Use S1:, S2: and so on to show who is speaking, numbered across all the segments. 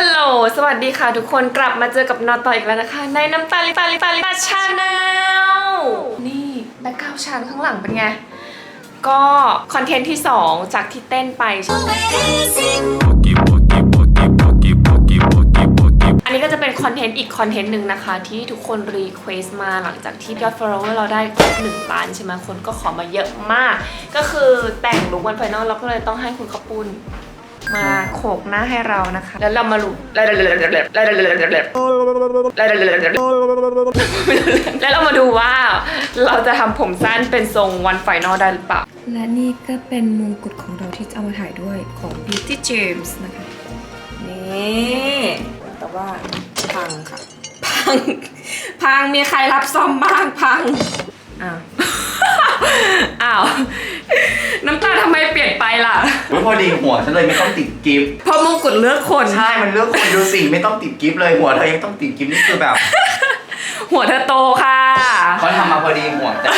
S1: ฮัลโหล สวัสดีค่ะทุกคนกลับมาเจอกับนอต่ออีกแล้วนะคะ ในน้ำตาลิตาลิตาลิตาชาแนลนี่แบ็คกราวด์ชานข้างหลังเป็นไง ก็คอนเทนต์ที่ 2 จากที่เต้นไป อันนี้ก็จะเป็นคอนเทนต์อีกคอนเทนต์หนึ่งนะคะ ที่ทุกคนรีเควส์มาหลังจากที่ยอด follower เราได้ครบหนึ่งล้านใช่ไหมคนก็ขอมาเยอะมาก ก็คือแต่งลุควันไฟนอลเราก็เลยต้องให้คุณขปุ้น มาโขกหน้าให้เรานะคะ แล้วเรามาลุแล้วเรามาดูว่าเราจะทำผมสั้นเป็นทรงวันไฟนอลได้หรือเปล่า
S2: และนี่ก็เป็นมงกุฎของเราที่จะเอามาถ่ายด้วยของ Beauty James นะคะ นี่ แต่ว่าพังค่ะ พัง พังมีใครรับซ่อมบ้างพัง อ้าว
S1: อ้าว น้ำตาทำไมเปลี่ยนไปล่ะ
S3: เว้ยพอดีหัวฉันเลยไม่ต้องติดกิฟต์
S1: เพราะมงกุฎเลือกคน
S3: ใช่ มันเลือกคนดูสิไม่ต้องติดกิฟต์เลยหัวเธอยังต้องติดกิฟต์นี่คือแบบ
S1: หัวเธอโตค่ะ
S3: เขาทำมาพอดีหัวแต่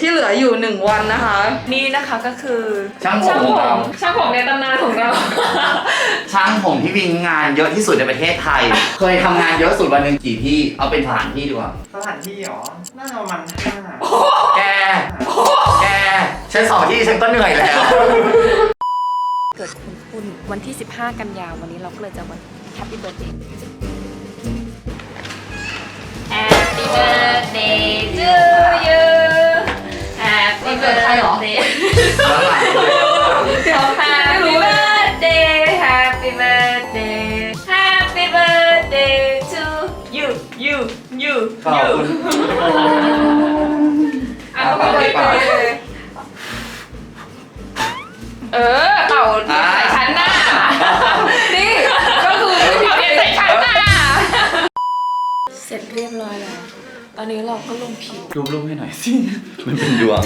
S4: ที่เหลืออยู่หนึ่งวันนะคะ
S1: นี่นะคะก็คือ
S3: ช่างผมของเรา
S1: ช่างผมในตำนานของเรา
S3: ช่างผมที่วิ่งงานเยอะที่สุดในประเทศไทย เคยทำงานเยอะสุดวันหนึ่งกี่ที่ เอาเป็นสถานที่ดีกว่า
S5: สถานที่เหรอ น่าจะประมาณห้า
S3: แก แก ฉันสองที่ฉันก็เหนื่อยแล้ว
S1: เกิดคุณคุณวันที่ 15 กันยาวันนี้เราก็เลยจะวัน Happy Birthday Happy Birthday to you Happy
S4: วันเกิดใครเหรอ
S1: Birthday
S3: แล้วหลังเลย
S1: เดี๋ยว Happy Birthday Happy Birthday Happy Birthday to you you you
S3: ขอบ
S1: you
S3: คุณ
S1: อ่ะก็ไปเลย ก็ลงผิว
S3: รูปรูปให้หน่อยสิ มันเป็นดวง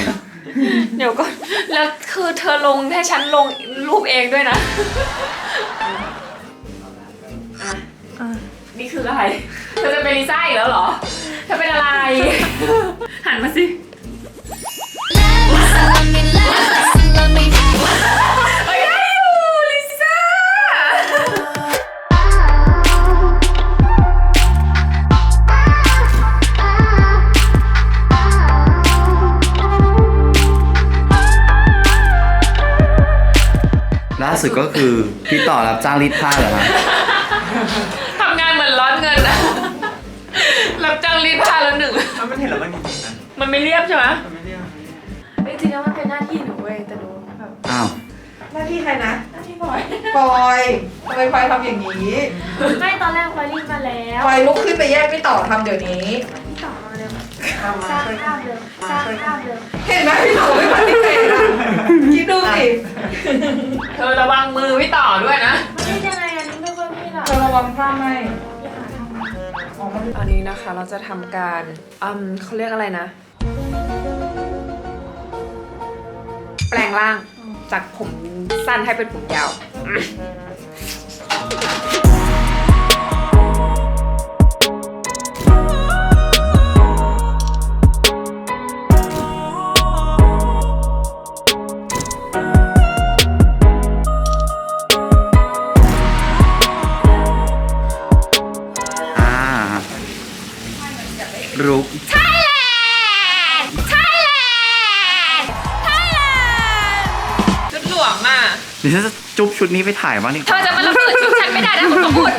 S1: เดี๋ยวก็แล้วคือเธอลงให้ฉันลงรูปเองด้วยนะอะนี่คืออะไร เธอจะเป็นลิซ่าอีกแล้วเหรอ เธอเป็นอะไร หันมาสิา
S3: สุดก็คือพี่ต่อรับจ้างรีดผ้าเหรอฮะ
S1: ทำงานเหมือนร้อนเงินนะรับจ้างรีดผ้าแล้วหนึ่ง
S5: มันไม่เห็นแล้วมันจริงๆนะ
S1: มันไม่เรียบใช่ไหม
S5: มันไม่เรียก
S1: จริงๆแล้วมันเป็นหน้าที่หนูเว้ยแต่ดูแบบ
S3: อ้าว
S4: หน้าที่ใครนะ
S1: หน้าที่บอย
S4: ปอยทำไมปอยทำอย่างนี้
S1: ไม่ตอนแรกบอยรีดมาแล้ว
S4: ปอยลุกขึ้นไปแยกพี่ต่อทำเดี๋ยวนี้
S1: สร้าง
S4: ช่วย
S1: ภาพเร็วสร้างภาพเร็ว
S4: เห็นไหมพี่ต่อไม่ปฏิเสธอะคิดดูสิ
S1: เธอระวังมือพี่ต่อด้วยนะ
S6: นี่ยังไงอันนี้ไม่ค่อยมีหรอก
S4: เธอระวังผ้าไหม
S6: อย่าหาทำ
S4: อ๋อมัน
S1: ตอนนี้นะคะเราจะทำการอืมเขาเรียกอะไรนะ แปลงร่างจากผมสั้นให้เป็นผมยาว
S3: รุก
S1: ชุดหลวมอะ
S3: เดี๋ยวฉันจะจุ๊บชุดนี้ไปถ่ายบ้างนี่
S1: เธอจะมาระเบิดชุดฉันไม่ได้นะคุณกบุตร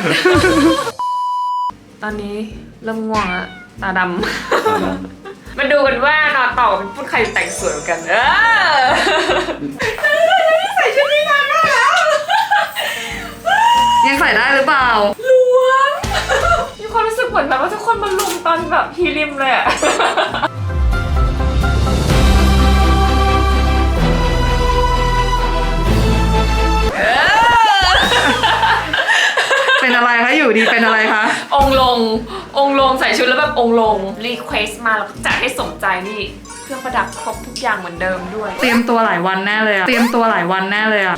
S1: ตอนนี้เริ่มง่วงอะตาดำ มาดูกันว่านอต่อเป็นพูดใครแต่งสวยกว่ากัน เออใส่ชุดนี้นานมากแล้ว
S4: ยังใส่ได้หรือเปล่า
S1: หลวมมีความรู้สึกเหมือนแบบว่าทุกคนมาลุม ตอนแบบพีริมเลยอะ
S4: เป็นอะไรคะอยู่ดีเป็นอะไรคะ
S1: องค์ลง องค์ลงใส่ชุดแล้วแบบองค์ลง รีเควสมาแล้วก็จัดให้สมใจนี่ เครื่องประดับครบทุกอย่างเหมือนเดิมด้วย
S4: เตรียมตัวหลายวันแน่เลยอะเตรียมตัวหลายวันแน่เลยอะ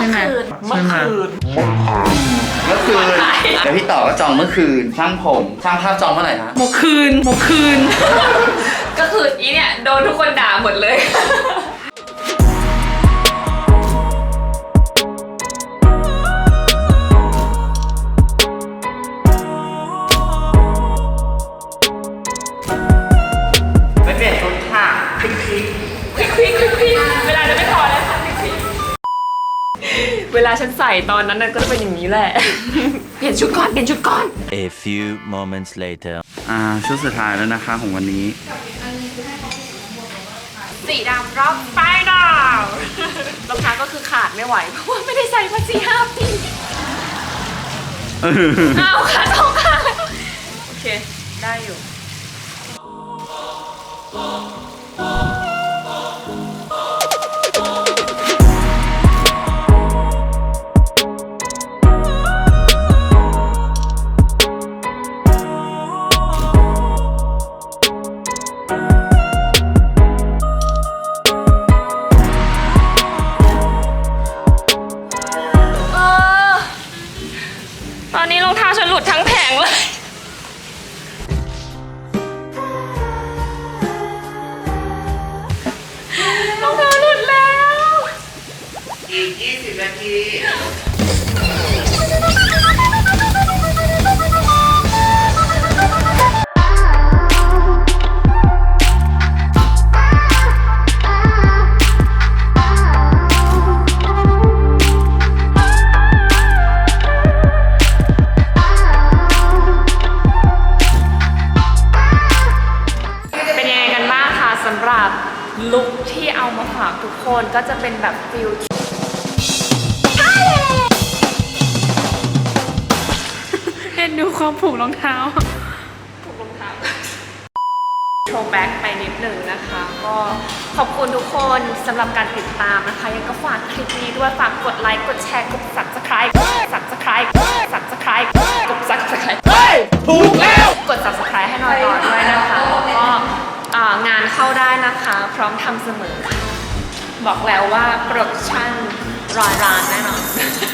S1: เมื่อคืน
S4: ใช่ไหม
S3: เมื่อคืนเดี๋ยวพี่ต่อก็จองเมื่อคืนช่างผมช่างภาพจองเมื่อไหร่นะ
S4: หมกคืนหมกคืน
S1: ก็คืออีเนี่ยโดนทุกคนด่าหมดเลย ฉันใส่ตอนนั้นน่ะก็จะเป็นอย่างนี้แหละ เปลี่ยนชุดก่อนเปลี่ยนชุดก่อน
S7: A few moments later.
S3: อ่าชุดสุดท้ายแล้วนะคะของวันนี้
S1: สีดำร็อกไฟดาวรองเท้าก็คือขาดไม่ไหว เพราะว่าไม่ได้ใส่มาสี่ห้าปีอ้าวขาดสองข้างแล้วโอเค ได้อยู่ งเลยรองเท้าหลุดแล้ว
S3: อีก 20 นาที
S1: เห็น
S4: ดูความผูกรองเท้า
S1: ถูกรองเท้าโชว์แบ็กไปนิดหนึ่งนะคะ ก็ขอบคุณทุกคนสำหรับการติดตามนะคะ ยังก็ฝากคลิปนี้ด้วย ฝากกดไลค์ กดแชร์ กด subscribe กด subscribe กด subscribe กด subscribe
S3: ถูกแล้ว
S1: กด subscribe ให้หน่อยต่อด้วยนะคะแล้วก็อ่างานเข้าได้นะคะ พร้อมทำเสมอ บอกแล้วว่าโปรดักชั่น รอยร้านแน่นอน